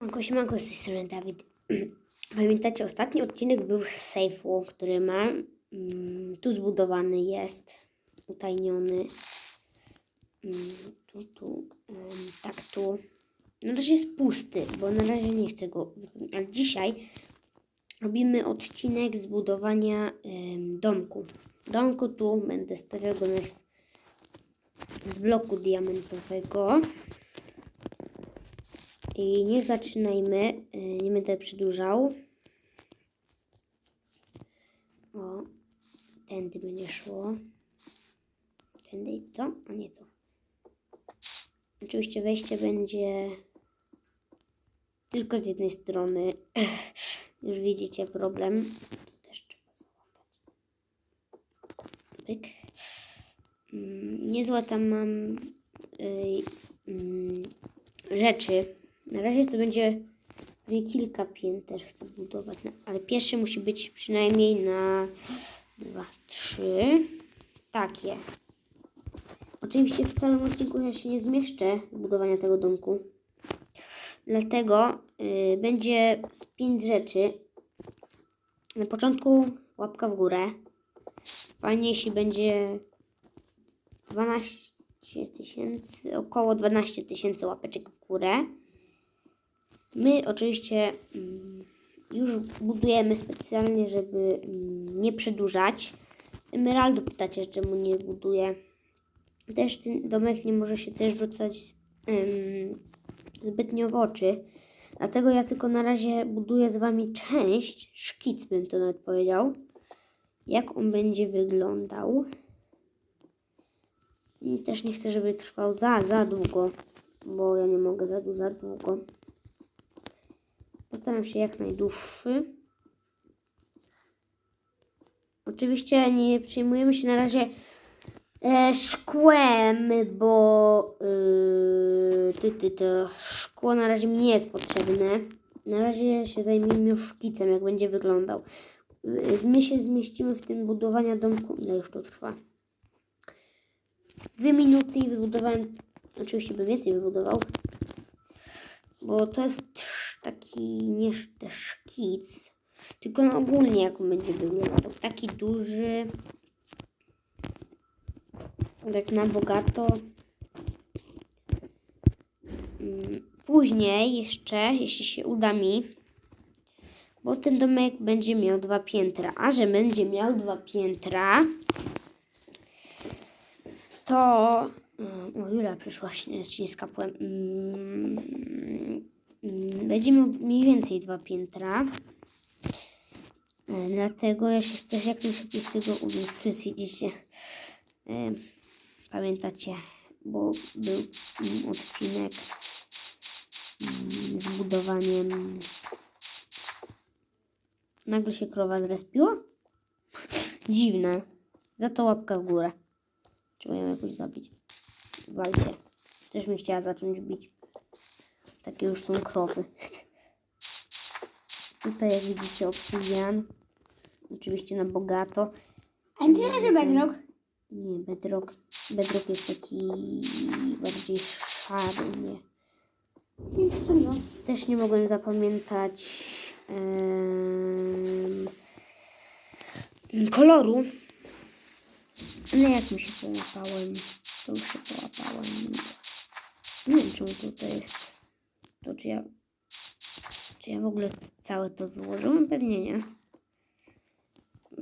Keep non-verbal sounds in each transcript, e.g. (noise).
Manko, siemanko, z tej strony Dawid. (clears throat) Pamiętacie, ostatni odcinek był z sejfu, który ma. Mm, tu zbudowany jest, utajniony. Mm, tu, tu, tak tu. Na razie jest pusty, bo na razie nie chcę go. Ale dzisiaj robimy odcinek zbudowania domku. Domku tu będę stawiał z, z bloku diamentowego. I nie zaczynajmy, y, nie będę przedłużał. O, tędy będzie szło. Tędy i to, a nie to. Oczywiście wejście będzie tylko z jednej strony. (laughs) Już widzicie problem. Tu też trzeba załatać. Mm, Niezłe tam mam y, mm, rzeczy. Na razie to będzie pewnie kilka pięter chcę zbudować, na- ale pierwszy musi być przynajmniej na dwa, trzy. Takie. Oczywiście w całym odcinku ja się nie zmieszczę budowania tego domku. Dlatego y, będzie z pięć rzeczy. Na początku łapka w górę. Fajnie, jeśli będzie 12 tysięcy, około 12 tysięcy łapeczek w górę. My oczywiście mm, już budujemy specjalnie, żeby mm, nie przedłużać. Emeraldu pytacie, czemu nie buduję. Też ten domek nie może się też rzucać em, zbytnio w oczy. Dlatego ja tylko na razie buduję z Wami część, szkic bym to nawet powiedział, jak on będzie wyglądał. I też nie chcę, żeby trwał za, za długo, bo ja nie mogę za, za długo. Postaram się jak najdłuższy. Oczywiście nie przejmujemy się na razie e, szkłem, bo yy, ty, ty, to szkło na razie mi nie jest potrzebne. Na razie się zajmijmy już szkicem, jak będzie wyglądał. Y, My się zmieścimy w tym budowania domku. Ile już to trwa? Dwie minuty i wybudowałem. Oczywiście bym więcej wybudował. Bo to jest taki nie też szkic, tylko no ogólnie jak on będzie wyglądał. Taki duży, tak na bogato. Mm, Później jeszcze, jeśli się uda mi, bo ten domek będzie miał dwa piętra, a że będzie miał dwa piętra, to... mm, O, Jula przyszła, nie skapłem. Mm, Będzie miał mniej więcej dwa piętra. E, Dlatego ja się chcę jak najszybciej z tego ubić. Wszyscy widzicie. E, Pamiętacie, bo był odcinek mm, z budowaniem. Nagle się krowa zrespiła? (laughs) Dziwne. Za to łapka w górę. Trzeba ją jakoś zabić. Walcie. Też mi chciała zacząć bić. Takie już są krowy. Tutaj jak widzicie obsydian. Oczywiście na bogato. A nie, że bedrock. Nie, bedrock. Bedrock jest taki bardziej szary, nie. Trudno. Też nie mogłem zapamiętać koloru. Ale jak mi się połapałem, to już się połapałem. Nie wiem, czemu tutaj jest. To czy ja. Czy ja w ogóle całe to wyłożyłem? Pewnie nie.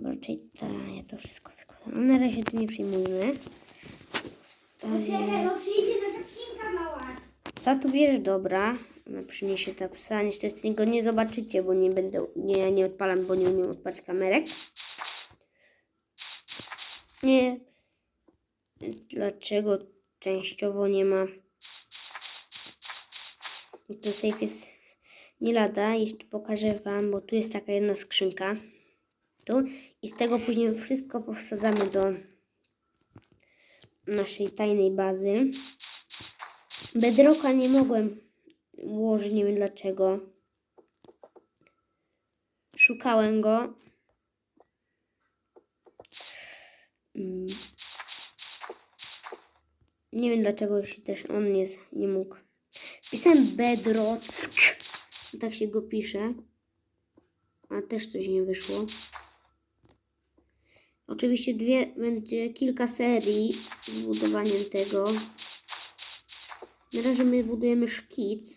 Raczej ta, ja to wszystko wykładam. Na razie tu nie przyjmujmy. Poczekaj, bo przyjdzie nasza psinka mała. Co tu wiesz, dobra. Ona przyniesie ta psa. Niestety go nie zobaczycie, bo nie będę. Nie, ja nie odpalam, bo nie umiem odpalać kamerek. Nie. Dlaczego częściowo nie ma. Ten safe jest nie lada. Jeszcze pokażę Wam, bo tu jest taka jedna skrzynka. Tu. I z tego później wszystko powsadzamy do naszej tajnej bazy. Bedrocka nie mogłem ułożyć, nie wiem dlaczego. Szukałem go. Mm. Nie wiem dlaczego się też on nie, nie mógł. Pisałem Bedrock. Tak się go pisze. A też coś nie wyszło. Oczywiście dwie, będzie kilka serii z budowaniem tego. Na razie my budujemy szkic.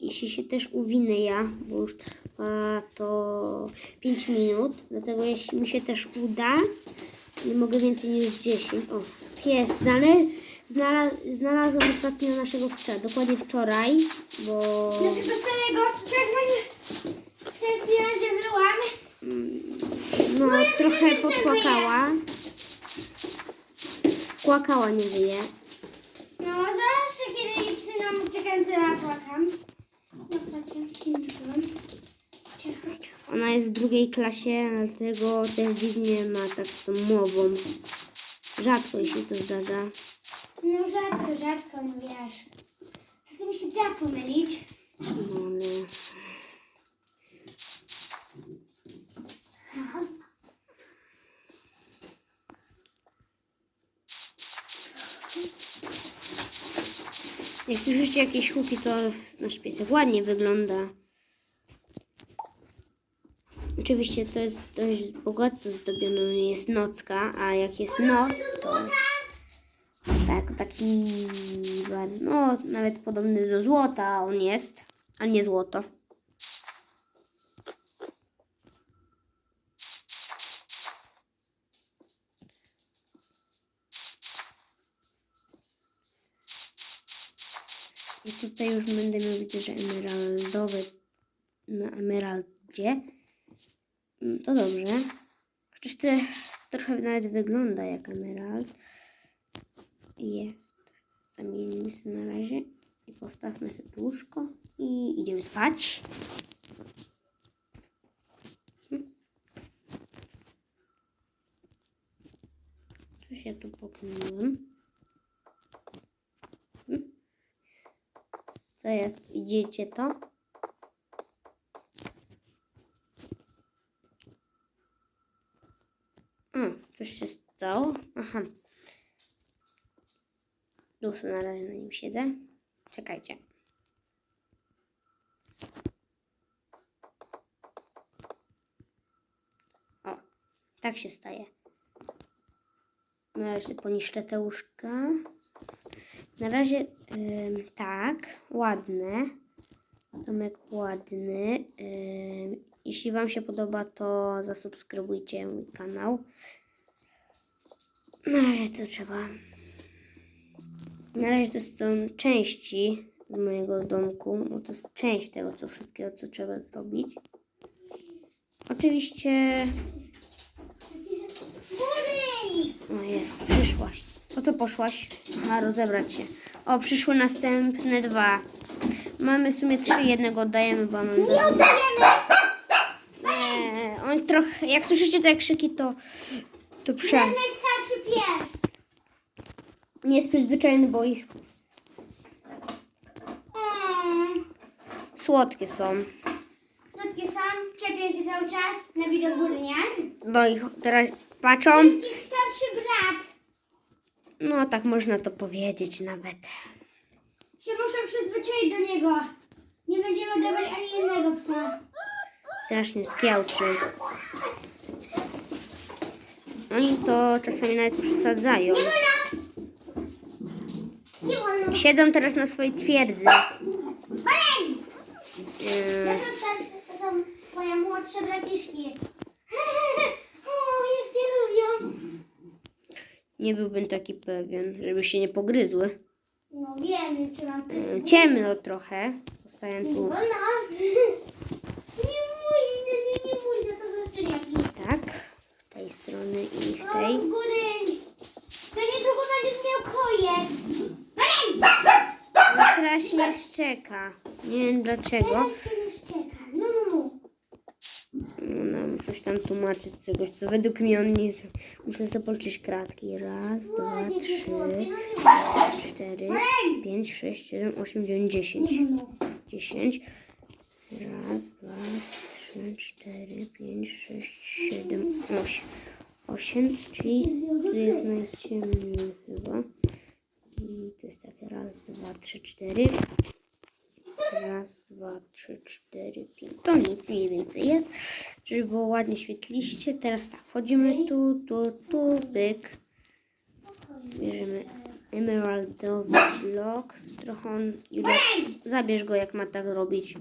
Jeśli się też uwinę ja, bo już trwa to 5 minut, dlatego jeśli mi się też uda, nie mogę więcej niż 10. O, pies, znale, znalaz, znalazłam ostatnio naszego psa, dokładnie wczoraj, bo Naszego starego, tak tęskniłam, że byłam. no, trochę popłakała. Płakała, nie żyje. No zawsze, kiedy psy nam uciekają, to ja płakam. No. Ona jest w drugiej klasie, dlatego też dziwnie ma tak z tą mową. Rzadko jej się to zdarza. No rzadko, rzadko, no wiesz. Czasami się da pomylić. No, ale... Jak słyszycie jakieś huki, to nasz piesek ładnie wygląda. Oczywiście to jest dość bogato zdobione, nie jest nocka, a jak jest noc, to tak, taki no nawet podobny do złota on jest, a nie złoto. I tutaj już będę miał, widzę, że emeraldowy na emeraldzie. Mm, To dobrze. Chociaż to trochę nawet wygląda jak emerald. Jest. Zamienimy sobie na razie i postawmy sobie łóżko i idziemy spać. Hmm. Coś ja tu pokminiłem. Hmm. Co jest? Widzicie to? Mm, coś się stało? Aha. Sobie na razie na nim siedzę. Czekajcie. O, tak się staje. Na razie poniszczę te łóżka. Na razie ym, tak, ładne. Domek ładny. Ym, jeśli Wam się podoba, to zasubskrybujcie mój kanał. Na razie to trzeba. Na razie to są części z mojego domku, bo to jest część tego, co wszystkiego, co trzeba zrobić. Oczywiście, o jest, przyszłaś. Po co poszłaś? A, rozebrać się. O, przyszły następne dwa. Mamy w sumie trzy, jednego oddajemy, bo mamy... Nie oddajemy! On trochę, jak słyszycie te krzyki, to, to prze... Ten najstarszy pies. Nie jest przyzwyczajony, bo ich Mm. słodkie są. Słodkie są, czepię się cały czas na widok. No i teraz patrzą. To jest ich starszy brat. No, tak można to powiedzieć nawet. Się muszę przyzwyczaić do niego. Nie będziemy dawać ani jednego psa. Strasznie skiałczy. Oni to czasami nawet przesadzają. Nie wolno! Siedzą teraz na swojej twierdzy. Baleń! Yy, Ja to starszy, to są moje młodsze braciszki. (laughs) o, jak cię lubią. nie byłbym taki pewien, żeby się nie pogryzły. No wiem, czy mam Yy, pisy. ciemno trochę. Zostaję Nie tu. wolno. (laughs) Nie mój, nie, nie mój, to są szczeniaki. Tak. W tej strony i w O, tej. góry. To niedługo będziesz miał kojec. No, strasznie szczeka. Nie wiem dlaczego. Teraz się. No, no, no. No, nam coś tam tłumaczyć czegoś, co według mnie on nie jest. Muszę sobie policzyć kratki. Raz, dwa, Ładnie cię trzy, no cztery, pięć, sześć, siedem, osiem, dziewięć, dziesięć. Dziesięć. Raz, dwa, trzy, cztery, pięć, sześć, siedem, osiem. Osiem, czyli tu jest najciemniej chyba. I to jest takie raz, dwa, trzy, cztery. Raz, dwa, trzy, cztery, pięć. To nic mniej więcej jest, żeby było ładnie świetliście. Teraz tak, wchodzimy tu, tu, tu, byk. Bierzemy emeraldowy blok. Trochę on, Julia, zabierz go jak ma tak robić.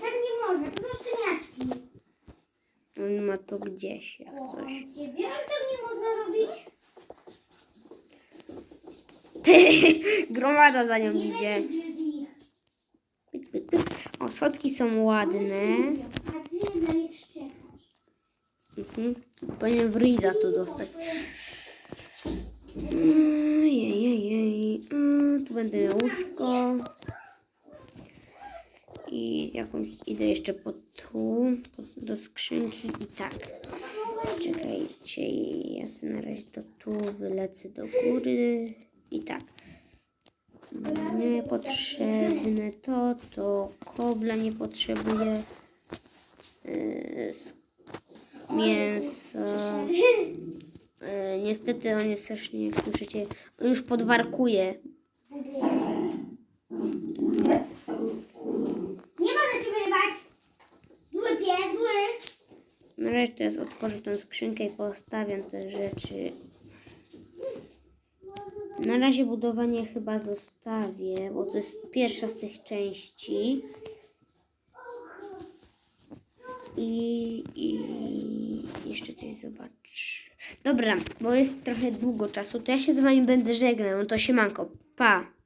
Tak nie można, to są szczeniaczki. On ma to gdzieś, jak coś. Ciebie, ale tak nie można robić. (laughs) Gromada za nią idzie. O, są ładne. Mhm. Powinien w Rida to dostać. Tu będę miał łóżko. I jakąś idę jeszcze po tu, do skrzynki i tak. Czekajcie, ja sobie na razie to tu wylecę do góry i tak. Niepotrzebne to, to kobla nie potrzebuję. Yy, mięso. E, niestety on jest też, nie jak słyszycie, on już podwarkuje. Nie można się wyrywać. Zły pies, zły. Na razie teraz otworzę tą skrzynkę i postawiam te rzeczy. Na razie budowanie chyba zostawię, bo to jest pierwsza z tych części. I, i jeszcze coś zobacz. Dobra, bo jest trochę długo czasu, to ja się z wami będę żegnał. No to siemanko, pa.